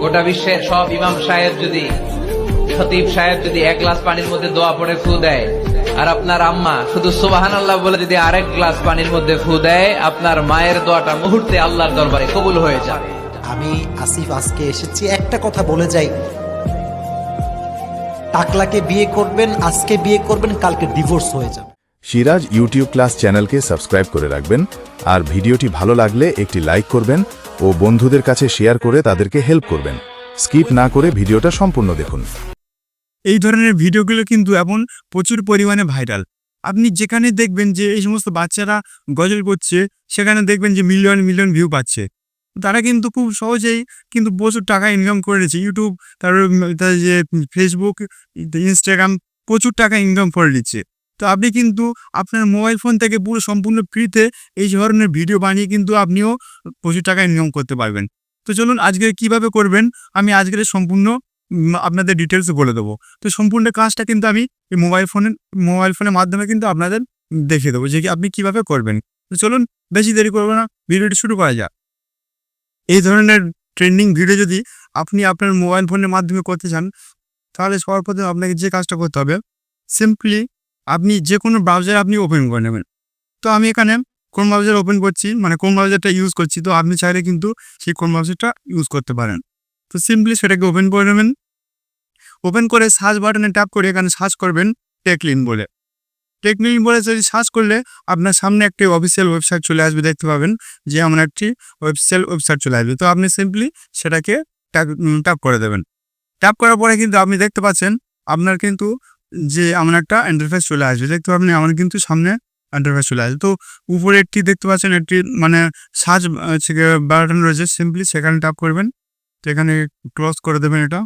গোটা বিশ্বের সব ইমাম সাহেব যদি খতিব সাহেব যদি এক গ্লাস পানির মধ্যে দোয়া পড়ে ফু দেয় আর আপনার আম্মা শুধু সুবাহান আল্লাহ বলে যদি আরেক গ্লাস পানির মধ্যে ফু দেয় আপনার মায়ের দোয়াটা মুহূর্তে আল্লাহর দরবারে কবুল হয়ে যাবে। আমি আসিফ আজকে এসেছি। একটা কথা বলে যাই। টাকলাকে বিয়ে করবেন আজকে বিয়ে করবেন কালকে ডিভোর্স হয়ে যাবে। সিরাজ ইউটিউব ক্লাস চ্যানেলকে সাবস্ক্রাইব করে রাখবেন আর ভিডিওটি ভালো লাগলে একটি লাইক করবেন ও বন্ধুদের কাছে শেয়ার করে তাদেরকে হেল্প করবেন। স্কিপ না করে ভিডিওটা সম্পূর্ণ দেখুন। এই ধরনের ভিডিওগুলো কিন্তু এখন প্রচুর পরিমাণে ভাইরাল। আপনি যেখানে দেখবেন যে এই সমস্ত বাচ্চারা গজল করছে, সেখানে দেখবেন যে মিলিয়ন মিলিয়ন ভিউ পাচ্ছে। তারা কিন্তু খুব সহজেই কিন্তু প্রচুর টাকা ইনকাম করে নিচ্ছে ইউটিউব তারপর তার যে ফেসবুক ইনস্টাগ্রাম প্রচুর টাকা ইনকাম করে নিচ্ছে তো আপনি কিন্তু আপনার মোবাইল ফোন থেকে পুরো সম্পূর্ণ ফ্রিতে এই ধরনের ভিডিও বানিয়ে কিন্তু আপনিও প্রচুর টাকা ইনকাম করতে পারবেন। তো চলুন আজকে কীভাবে করবেন, আমি আজকের সম্পূর্ণ আপনাদের ডিটেলস বলে দেবো। তো সম্পূর্ণ কাজটা কিন্তু আমি এই মোবাইল ফোনের মোবাইল ফোনের মাধ্যমে কিন্তু আপনাদের দেখিয়ে দেবো যে কি আপনি কীভাবে করবেন। তো চলুন বেশি দেরি করব না, ভিডিওটি শুরু করা যাক। এই ধরনের ট্রেন্ডিং ভিডিও যদি আপনি আপনার মোবাইল ফোনের মাধ্যমে করতে চান, তাহলে সবার প্রথমে আপনাকে যে কাজটা করতে হবে সিম্পলি আপনি যে কোনো ব্রাউজার আপনি ওপেন করে নেবেন। তো আমি এখানে কোন ব্রাউজার ওপেন করছি মানে কোন ব্রাউজারটা ইউজ করছি। তো আপনি চাইলে কিন্তু সেই কোন ব্রাউজারটা ইউজ করতে পারেন। তো সিম্পলি সেটাকে ওপেন করে নেবেন। ওপেন করে সার্চ বাটনে ট্যাপ করে এখানে সার্চ করবেন টেকলিন বলে। টেকলিন বলে যদি সার্চ করলে আপনার সামনে একটি অফিসিয়াল ওয়েবসাইট চলে আসবে, দেখতে পাবেন যে এমন একটি ওয়েবসাইট ওয়েবসাইট চলে আসবে। তো আপনি সিম্পলি সেটাকে ট্যাপ করে দেবেন। ট্যাপ করার পরে কিন্তু আপনি দেখতে পাচ্ছেন, আপনার কিন্তু যে আমার একটা ইন্টারফেস চলে আসবে। দেখতে পাবেন আমার কিন্তু সামনে ইন্টারফেস চলে আসবে। তো উপরে একটি দেখতে পাচ্ছেন একটি মানে সার্চ বাটন রয়েছে। সিম্পলি সেখানে ট্যাপ করবেন। তো এখানে ক্লোজ করে দেবেন এটা।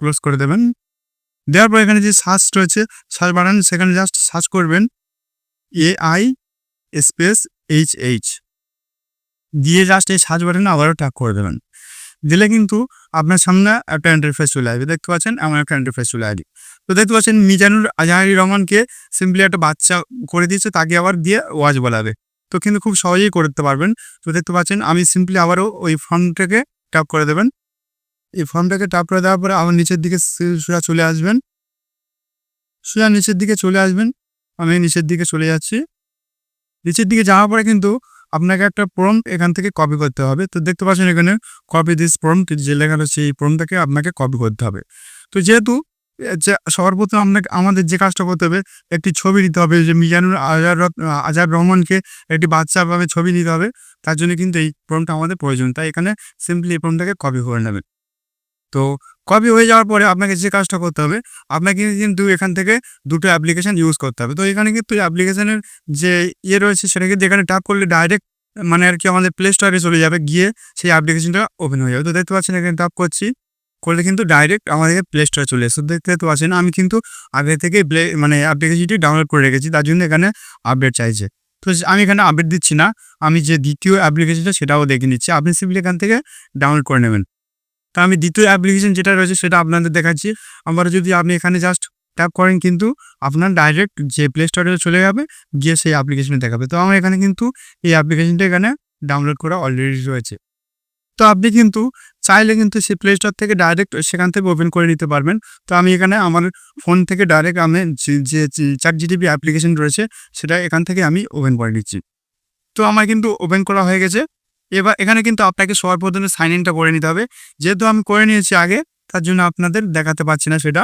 ক্লোজ করে দেবেন। দেওয়ার পর এখানে যে সার্চ রয়েছে সার্চ বাটন সেখানে জাস্ট সার্চ করবেন। A I space H H দিয়ে জাস্ট এই সার্চ বাটনে আবারও ট্যাপ করে দেবেন। দিলে কিন্তু আপনার সামনে একটা ইন্টারফেস চলে আসবে। দেখতে পাচ্ছেন আমার একটা ইন্টারফেস চলে আসবে। তো দেখতে পাচ্ছেন মিজানুর আজহারি রহমানকে সিম্পলি একটা বাচ্চা করে দিয়েছে, তাকে আবার দিয়ে ওয়াজ বলাবে তো কিন্তু খুব সহজেই করতে পারবেন। তো দেখতে পাচ্ছেন, আমি সিম্পলি আবারও ওই ফর্মটাকে ট্যাপ করে দেবেন। এই ফর্মটাকে ট্যাপ করে দেওয়ার পরে আবার নিচের দিকে সোজা চলে আসবেন। সোজা নিচের দিকে চলে আসবেন। আমি নিচের দিকে চলে যাচ্ছি। নিচের দিকে যাওয়ার পরে কিন্তু আপনাকে একটা প্রম এখান থেকে কপি করতে হবে। তো দেখতে পাচ্ছেন এখানে কপি দিস প্রম যে লেখা রয়েছে, এই প্রমটাকে আপনাকে কপি করতে হবে। তো যেহেতু সবার আপনাকে, আমাদের যে কাজটা করতে হবে, একটি ছবি নিতে হবে, যে মিজানুর আজার আজার রহমানকে একটি বাচ্চাভাবে ছবি নিতে হবে। তার জন্য কিন্তু এই প্রমটা আমাদের প্রয়োজন। তাই এখানে সিম্পলি এই প্রমটাকে কপি করে নেবেন। তো কপি হয়ে যাওয়ার পরে আপনাকে যে কাজটা করতে হবে, আপনাকে কিন্তু এখান থেকে দুটো অ্যাপ্লিকেশান ইউজ করতে হবে। তো এখানে কিন্তু অ্যাপ্লিকেশানের যে ইয়ে রয়েছে, সেটা কিন্তু এখানে ট্যাপ করলে ডাইরেক্ট মানে আর কি আমাদের প্লে স্টোরে চলে যাবে। গিয়ে সেই অ্যাপ্লিকেশনটা ওপেন হয়ে যাবে। তো দেখতে পাচ্ছেন, এখানে ট্যাপ করছি। করলে কিন্তু ডাইরেক্ট আমাদের প্লে স্টোরে চলে এসে দেখতে তো আছে না আমি কিন্তু আগে থেকে প্লে মানে অ্যাপ্লিকেশনটি ডাউনলোড করে রেখেছি, তার জন্য এখানে আপডেট চাইছে। তো আমি এখানে আপডেট দিচ্ছি না, আমি যে দ্বিতীয় অ্যাপ্লিকেশনটা সেটাও দেখে নিচ্ছি। আপনি সিম্পলি এখান থেকে ডাউনলোড করে নেবেন। তা আমি দ্বিতীয় অ্যাপ্লিকেশন যেটা রয়েছে সেটা আপনাদের দেখাচ্ছি। আবার যদি আপনি এখানে জাস্ট ট্যাপ করেন কিন্তু আপনার ডাইরেক্ট যে প্লে স্টোরে চলে যাবে, গিয়ে সেই অ্যাপ্লিকেশনে দেখাবে। তো আমার এখানে কিন্তু এই অ্যাপ্লিকেশনটা এখানে ডাউনলোড করা অলরেডি রয়েছে। তো আপনি কিন্তু চাইলে কিন্তু সেই প্লে স্টোর থেকে ডাইরেক্ট সেখান থেকে ওপেন করে নিতে পারবেন। তো আমি এখানে আমার ফোন থেকে ডাইরেক্ট আমি যে- চার জিটিপি অ্যাপ্লিকেশন রয়েছে, সেটা এখান থেকে আমি ওপেন করে নিচ্ছি। তো আমার কিন্তু ওপেন করা হয়ে গেছে। এবার এখানে কিন্তু আপনাকে সবার প্রথমে সাইন ইনটা করে নিতে হবে। যেহেতু আমি করে নিয়েছি আগে, তার জন্য আপনাদের দেখাতে পাচ্ছি না সেটা।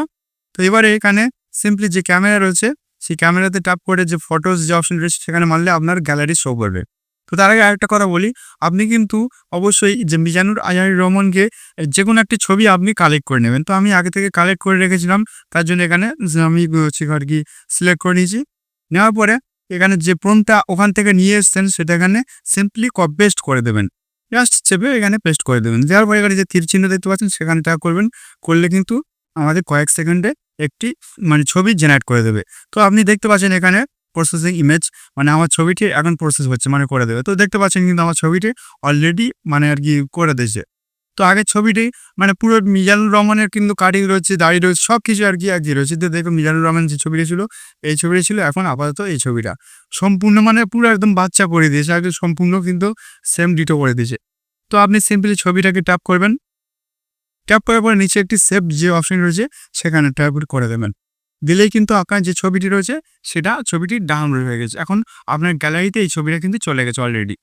তো এবারে এখানে সিম্পলি যে ক্যামেরা রয়েছে, সেই ক্যামেরাতে ট্যাপ করে যে ফটোস যে অপশন রয়েছে, সেখানে মারলে আপনার গ্যালারি শো করবে। তো তার আগে আরেকটা কথা বলি। আপনি কিন্তু অবশ্যই যে মিজানুর আজারি রহমানকে যে কোনো একটি ছবি আপনি কালেক্ট করে নেবেন। তো আমি আগে থেকে কালেক্ট করে রেখেছিলাম। তার জন্য এখানে আমি হচ্ছে আর কি সিলেক্ট করে নিয়েছি। নেওয়ার পরে এখানে যে প্রমটা ওখান থেকে নিয়ে এসছেন, সেটা এখানে সিম্পলি কপ পেস্ট করে দেবেন। জাস্ট চেপে এখানে পেস্ট করে দেবেন। দেওয়ার পরে এখানে যে তীর চিহ্ন দেখতে পাচ্ছেন, সেখানে ট্যাপ করবেন। করলে কিন্তু আমাদের কয়েক সেকেন্ডে একটি মানে ছবি জেনারেট করে দেবে। তো আপনি দেখতে পাচ্ছেন এখানে প্রসেসিং ইমেজ মানে আমার ছবিটি এখন প্রসেস হচ্ছে মানে করে দেবে। তো দেখতে পাচ্ছেন কিন্তু আমার ছবিটি অলরেডি মানে আর কি করে দিয়েছে। তো আগের ছবিটি মানে পুরো মিজানুর রহমানের কিন্তু কাটিং রয়েছে, দাড়ি রয়েছে সব কিছু আর কি আর কি রয়েছে। তো দেখো মিজানুর রহমান যে ছবিটি ছিল, এই ছবিটি ছিল এখন আপাতত এই ছবিটা। সম্পূর্ণ মানে পুরো একদম বাচ্চা করে দিয়েছে আগে সম্পূর্ণ কিন্তু সেম ডিটো করে দিয়েছে। তো আপনি সিম্পলি ছবিটাকে ট্যাপ করবেন। ট্যাপ করার পরে নিচে একটি সেভ যে অপশন রয়েছে, সেখানে ট্যাপ করে দেবেন। দিলেই কিন্তু আপনার যে ছবিটি রয়েছে, সেটা ছবিটি ডাউনলোড হয়ে গেছে। এখন আপনার গ্যালারিতে এই ছবিটা কিন্তু চলে গেছে অলরেডি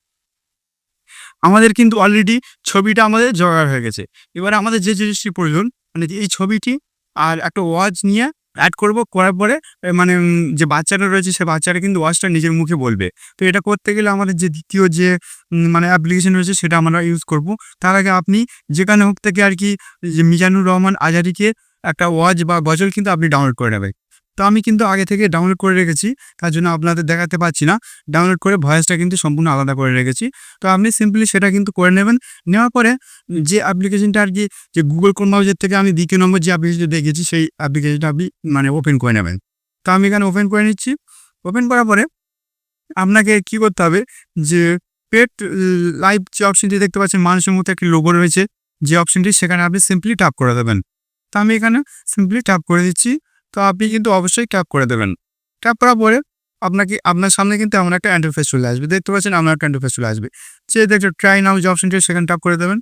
আমাদের কিন্তু অলরেডি ছবিটা আমাদের জোগাড় হয়ে গেছে। এবার আমাদের যে জিনিসটি প্রয়োজন মানে এই ছবিটি আর একটা ওয়াচ নিয়ে অ্যাড করব, করার পরে মানে যে বাচ্চাটা রয়েছে, সে বাচ্চাটা কিন্তু ওয়াচটা নিজের মুখে বলবে। তো এটা করতে গেলে আমাদের যে দ্বিতীয় যে মানে অ্যাপ্লিকেশন রয়েছে, সেটা আমরা ইউজ করব। তার আগে আপনি যেখানে হোক থেকে আর কি, যে মিজানুর রহমান আজারিকে একটা ওয়াচ বা গজল কিন্তু আপনি ডাউনলোড করে নেবেন। তো আমি কিন্তু আগে থেকে ডাউনলোড করে রেখেছি, তার জন্য আপনাদের দেখাতে পাচ্ছি না। ডাউনলোড করে ভয়েসটা কিন্তু সম্পূর্ণ আলাদা করে রেখেছি। তো আপনি সিম্পলি সেটা কিন্তু করে নেবেন। নেওয়ার পরে যে অ্যাপ্লিকেশনটা আর কি, যে গুগল ক্রোম ব্রাউজার থেকে আমি দ্বিতীয় নম্বর যে অ্যাপ্লিকেশনটা দেখেছি সেই অ্যাপ্লিকেশনটা আপনি মানে ওপেন করে নেবেন। তো আমি এখানে ওপেন করে নিচ্ছি। ওপেন করার পরে আপনাকে কি করতে হবে? যে পেট লাইভ যে অপশনটি দেখতে পাচ্ছেন, মানুষের মতো একটি লোগো রয়েছে, যে অপশনটি সেখানে আপনি সিম্পলি টাপ করে দেবেন। তো আমি এখানে সিম্পলি ট্যাপ করে দিচ্ছি। তো আপনি কিন্তু অবশ্যই ট্যাপ করে দেবেন। ট্যাপ করার পরে আপনাকে, আপনার সামনে কিন্তু এমন একটা ইন্টারফেস চলে আসবে। দেখতে পাচ্ছেন এমন একটা ইন্টারফেস চলে আসবে। যে দেখতে ট্রাই নাও যে অপশনটি সেখানে ট্যাপ করে দেবেন।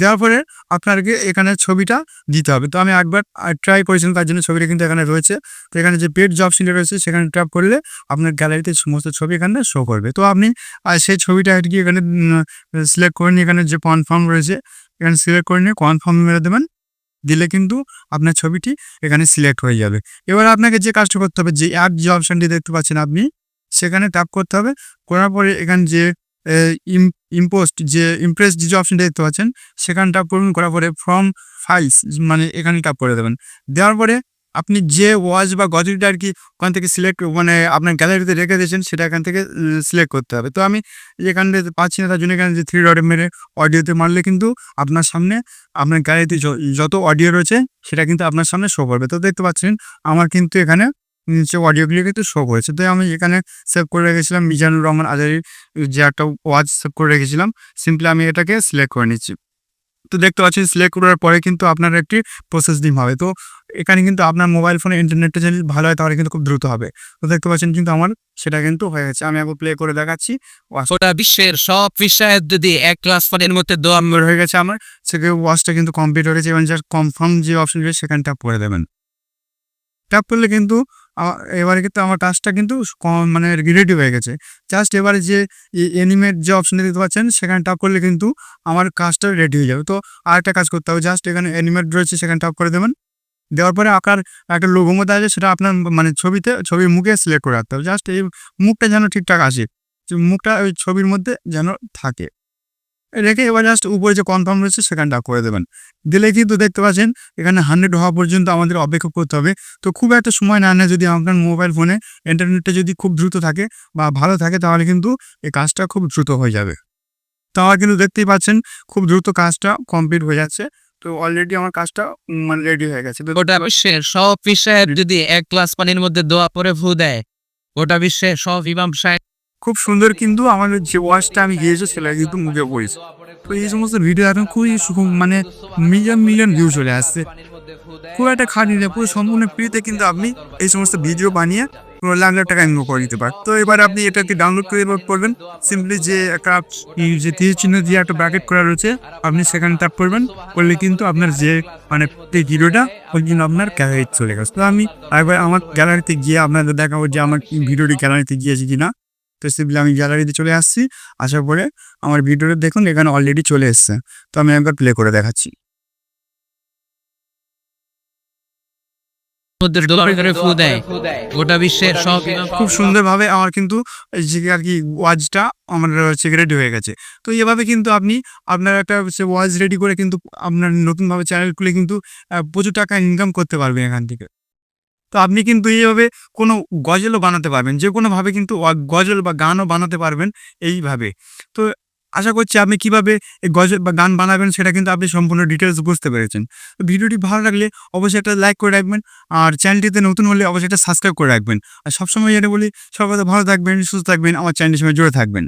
দেওয়ার পরে আপনাকে এখানে ছবিটা দিতে হবে। তো আমি একবার ট্রাই করেছিলাম, তার জন্য ছবিটা কিন্তু এখানে রয়েছে। তো এখানে যে পেড জব সিনটা রয়েছে, সেখানে ট্যাপ করলে আপনার গ্যালারিতে সমস্ত ছবি এখানে শো করবে। তো আপনি সেই ছবিটা আর কি এখানে সিলেক্ট করে নিয়ে এখানে যে কনফার্ম রয়েছে, এখানে সিলেক্ট করে নিয়ে কনফার্ম মেরে দেবেন। দিলে কিন্তু আপনার ছবিটি এখানে সিলেক্ট হয়ে যাবে। এবার আপনাকে যে কাজটি করতে হবে, যে অ্যাপ যে অপশানটি দেখতে পাচ্ছেন আপনি, সেখানে ট্যাপ করতে হবে। করার পরে এখানে যে ইম্পোস্ট যে ইমপ্রেস যে অপশানটি দেখতে পাচ্ছেন, সেখানে ট্যাপ করুন। করার পরে ফ্রম ফাইলস মানে এখানে ট্যাপ করে দেবেন। দেওয়ার পরে আপনি যে ওয়াচ বা গজলটা আর কি ওখান থেকে সিলেক্ট মানে আপনার গ্যালারিতে রেখে দিয়েছেন, সেটা এখান থেকে সিলেক্ট করতে হবে। তো আমি এখান থেকে পাচ্ছি না, তার জন্য এখানে যে থ্রি ডটে মেরে অডিওতে মারলে কিন্তু আপনার সামনে, আপনার গ্যালারিতে যত অডিও রয়েছে, সেটা কিন্তু আপনার সামনে শো করবে। তো দেখতে পাচ্ছেন, আমার কিন্তু এখানে নিচে অডিওগুলি কিন্তু শো করেছে তো আমি এখানে সেভ করে রেখেছিলাম, মিজানুর রহমান আজারির যে একটা ওয়াচ সেভ করে রেখেছিলাম সিম্পলি আমি এটাকে সিলেক্ট করে নিচ্ছি। তো দেখতে পাচ্ছেন সিলেক্ট করার পরে কিন্তু আপনার একটি প্রসেস ডিম হবে। তো এখানে কিন্তু আপনার মোবাইল ফোনে ইন্টারনেটটা যদি ভালো হয় তাহলে কিন্তু খুব দ্রুত হবে। তো দেখতে পাচ্ছেন কিন্তু আমার সেটা কিন্তু হয়ে গেছে। আমি এখন প্লে করে দেখাচ্ছি। গোটা বিশ্বের সব বিষয়ের যদি এক গ্লাস পানির মধ্যে আমার হয়ে গেছে আমার সেকে ওয়াচটা কিন্তু কমপ্লিট হয়ে গেছে। এবং জাস্ট কনফার্ম যে অপশন রয়েছে সেখানে ট্যাপ করে দেবেন। ট্যাপ করলে কিন্তু এবারে কিন্তু আমার কাজটা কিন্তু কম- মানে রেডি হয়ে গেছে। জাস্ট এবারে যে এনিমেট যে অপশনটা দেখতে পাচ্ছেন, সেখানে টাপ করলে কিন্তু আমার কাজটা রেডি হয়ে যাবে। তো আরেকটা কাজ করতে হবে জাস্ট এখানে অ্যানিমেট রয়েছে, সেখানে টাপ করে দেবেন। দেওয়ার পরে আঁকার, একটা লোগো মধ্যে আছে, সেটা আপনার মানে ছবিতে, ছবির মুখে সিলেক্ট করে রাখতে হবে। জাস্ট এই মুখটা যেন ঠিকঠাক আসে মুখটা ওই ছবির মধ্যে যেন থাকে। রেখে এবার জাস্ট উপরে যে কনফার্ম রয়েছে সেখানটা করে দেবেন। দিলে কিন্তু দেখতে পাচ্ছেন, এখানে হান্ড্রেড হওয়া পর্যন্ত আমাদের অপেক্ষা করতে হবে। তো খুব একটা সময় না নেয় যদি আপনার মোবাইল ফোনে ইন্টারনেটটা যদি খুব দ্রুত থাকে বা ভালো থাকে, তাহলে কিন্তু এই কাজটা খুব দ্রুত হয়ে যাবে। তাহলে কিন্তু দেখতেই পাচ্ছেন, খুব দ্রুত কাজটা কমপ্লিট হয়ে যাচ্ছে। তো অলরেডি আমার কাজটা মানে রেডি হয়ে গেছে। গোটা বিশ্বের সব বিষয়ের যদি এক গ্লাস পানির মধ্যে দোয়া পরে ফু দেয়, গোটা বিশ্বের সব ইমাম সাহেব খুব সুন্দর কিন্তু আমাদের যে ওয়াচটা আমি গিয়েছি সেটা কিন্তু মুখে পড়েছে। তো এই সমস্ত ভিডিও এখন খুবই মানে মিলিয়ন মিলিয়ন ভিউ চলে আসছে। খুব একটা খাটি নেই পুরো সম্পূর্ণ ফ্রিতে কিন্তু আপনি এই সমস্ত ভিডিও বানিয়ে পুরো লাখ লাখ টাকা ইনকাম করে দিতে পারেন। তো এবার আপনি এটাকে ডাউনলোড করে করবেন সিম্পলি যে একটা যে তীর চিহ্ন দিয়ে একটা ব্র্যাকেট করা রয়েছে, আপনি সেখানে ট্যাপ করবেন। করলে কিন্তু আপনার যে মানে এই ভিডিওটা ওই জন্য আপনার গ্যালারিতে চলে গেছে। তো আমি একবার আমার গ্যালারিতে গিয়ে আপনাদের দেখাবো যে আমার ভিডিওটি গ্যালারিতে গিয়েছে কিনা। তো সিম্পলি আমি গ্যালারিতে চলে আসছি। আসার পরে আমার ভিডিওটা দেখুন এখানে অলরেডি চলে এসছে। তো আমি একবার প্লে করে দেখাচ্ছি। দোয়া করে ফু দেয়। গোটা বিশ্বের সব খুব সুন্দরভাবে আমার কিন্তু যে আর কি ওয়াজটা আমার হচ্ছে রেডি হয়ে গেছে। তো এভাবে কিন্তু আপনি আপনার একটা হচ্ছে ওয়াজ রেডি করে কিন্তু আপনার নতুনভাবে চ্যানেল খুলে কিন্তু আহ, প্রচুর টাকা ইনকাম করতে পারবেন এখান থেকে। তো আপনি কিন্তু এইভাবে কোনো গজলও বানাতে পারবেন, যে কোনোভাবে কিন্তু গজল বা গানও বানাতে পারবেন এইভাবে। তো আশা করছি আপনি কীভাবে এই গজল বা গান বানাবেন সেটা কিন্তু আপনি সম্পূর্ণ ডিটেলস বুঝতে পেরেছেন। তো ভিডিওটি ভালো লাগলে অবশ্যই একটা লাইক করে রাখবেন আর চ্যানেলটিতে নতুন হলে অবশ্যই একটা সাবস্ক্রাইব করে রাখবেন। আর সবসময় যেটা বলি, সবাই ভালো থাকবেন, সুস্থ থাকবেন, আমার চ্যানেলের সঙ্গে জুড়ে থাকবেন।